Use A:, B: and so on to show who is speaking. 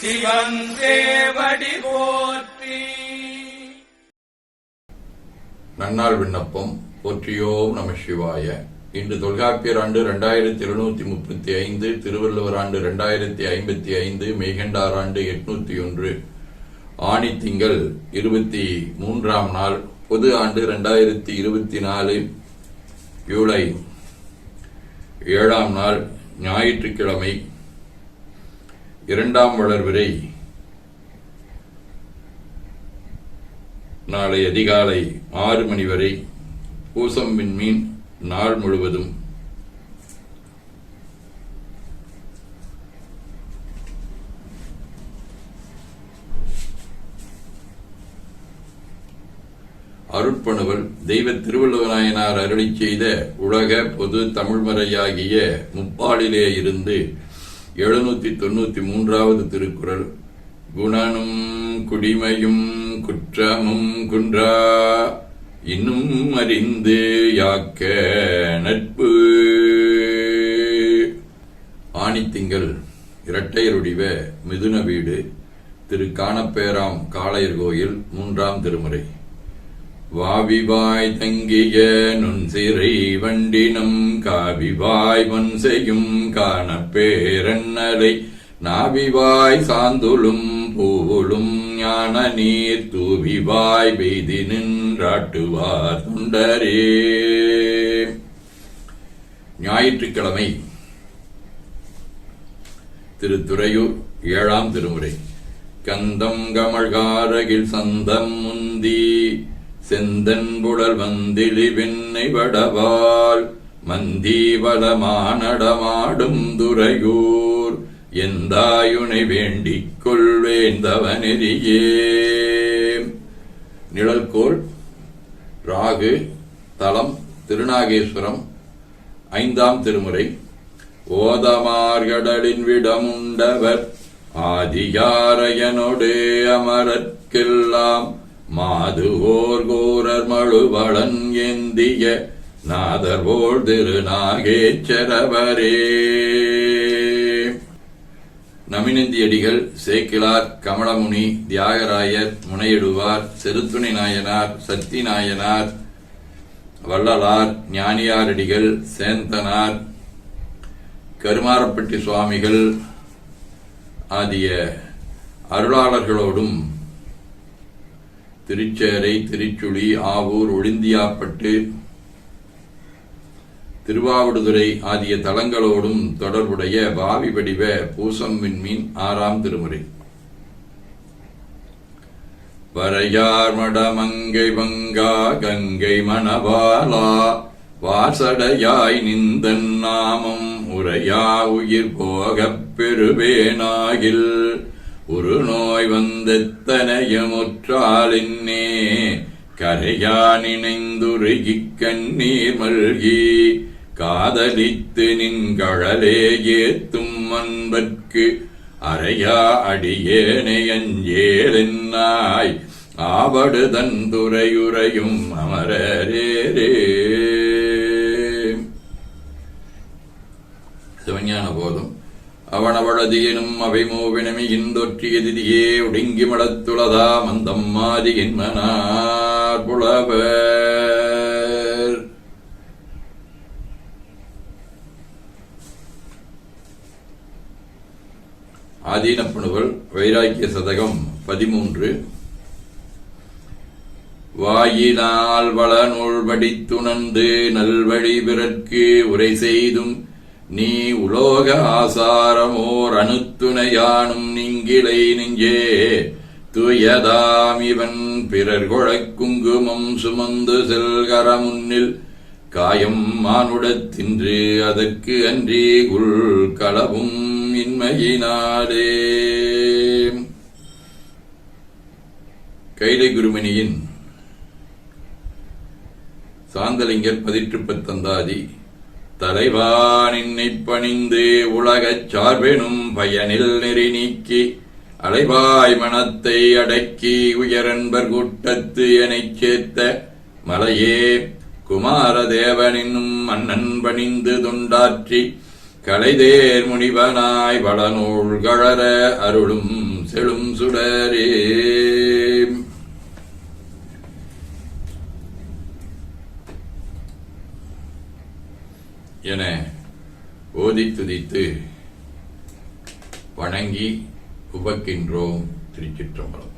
A: சிவன் சேவடி போற்றி.
B: நன்னாள் விண்ணப்பம் போற்றியோம் நம சிவாய. இன்று தொல்காப்பியர் ஆண்டு இரண்டாயிரத்தி எழுநூத்தி முப்பத்தி ஐந்து திருவள்ளுவர் ஆண்டு இரண்டாயிரத்தி ஐம்பத்தி ஐந்து மெய்கண்டார் ஆண்டு எட்நூத்தி ஒன்று. ஆணி திங்கள் இருபத்தி மூன்றாம் நாள் பொது ஆண்டு இரண்டாயிரத்தி இருபத்தி நாலு ஜூலை ஏழாம் நாள் ஞாயிற்றுக்கிழமை. இரண்டாம் வளர்விரை நாளை அதிகாலை ஆறு மணி வரை பூசம் விண்மீன் நாள் முழுவதும் அருட்பணுவல் தெய்வ திருவள்ளுவநாயனார் அருளி செய்த உலக பொது தமிழ்மறையாகிய முப்பாலிலே இருந்து எழுநூத்தி தொண்ணூத்தி மூன்றாவது திருக்குறள். குணனும் குடிமையும் குற்றமும் குன்றா இன்னும் அறிந்து யாக்க நட்பு. ஆணித்திங்கள் இரட்டையருடிவ மிதுன வீடு திரு காணப்பேராம் காளையர் கோயில் மூன்றாம் திருமுறை. வாவிவாய் தங்கிய நுண் சிறை வண்டினம் காவிவாய் வன் செய்யும் காணப்பேரன்னலை. நாவிவாய் சாந்துளும் பூவுளும் ஞான நீர் தூவிவாய் பெய்தி நின்றாட்டுவார் தொண்டரே. ஞாயிற்றுக்கிழமை திருத்துறையூர் ஏழாம் திருமுறை. கந்தம் கமழ்காரகில் சந்தம் முந்தி செந்தன்புடல் வந்திலி வெண்ணை வடவால் மந்தீவலமானடமாடும் துறையூர் எந்தாயுனை வேண்டிக் கொள்வேந்தவனெறியே நிழல்கோள் ராகு தலம் திருநாகேஸ்வரம் ஐந்தாம் திருமுறை. ஓதமார்கடலின் விடமுண்டவர் ஆதியாரையனொடு மாது ஓர் கோரர் மழுவளன் ஏந்திய நாதர்வோர் திருநாகேச்சரவரே. நமினந்தியடிகள் சேக்கிலார் கமலமுனி தியாகராயர் முனையிடுவார் செருத்துணை நாயனார் சக்தி நாயனார் வள்ளலார் ஞானியாரடிகள் சேந்தனார் கருமாரப்பட்டி சுவாமிகள் ஆகிய அருளாளர்களோடும் திருச்சேரை திருச்சுழி ஆவூர் ஒளிந்தியாப்பட்டு திருவாவடுதுறை ஆகிய தலங்களோடும் தொடர்புடைய பாவி வடிவ பூசம் விண்மீன் ஆறாம் திருமுறை. வரையார் மடமங்கை வங்கா கங்கை மணவாலா வாசடையாய் நிந்தன் நாமம் உரையா உயிர் போகப் பெறுவேனாகில். ஒரு நோய் வந்தெத்தனையமுற்றாலின்னே கரையானிணைந்துருகி கண்ணீர் மல்கி காதலித்து நின்கழலே ஏத்தும் அன்பற்கு அறையா அடியேனை அஞ்சேலென்னாய் ஆவடு தந்துரையுறையும் அமரரேரே சிவஞான போதும் அவனவளது எனும் அவை மூவினமி இந்தொற்றியதிதியே ஒடுங்கி மடத்துளதா மந்தம் மாதி என்மனார் புலவர். ஆதீனப்பணுவல் வைராக்கிய சதகம் பதிமூன்று. வாயினால் வள நூல் படித்துணர்ந்து நல்வழி பிறர்க்கு உரை செய்தும் நீ உலோக ஆசாரமோர் அணுத்துணையானும் நீங்கிளை நெஞ்சே. துயதாம் இவன் பிறர் கொழக் குங்குமம் சுமந்து செல்கர முன்னில். காயம் மானுடத்தின்று அதற்கு அன்றி உள் களவும் இன்மையினாலே. கைலை குருமணியின் சாந்தலிங்கர் பதிற்று தலைவான் இன்னை பணிந்து உலகச் சார்பெனும் பயனில் நெறி நீக்கி அலைவாய் மனத்தை அடக்கி உயரன்பர் கூட்டத்து எனச் சேர்த்த மலையே குமாரதேவனினும் மன்னன் பணிந்து துண்டாற்றி கலைதேர் முனிவனாய் வளநூல் கழற அருளும் செழும் சுடரே. என ஓதி துதித்து வணங்கி உபக்கின்றோம் திருச்சிற்றம்பலம்.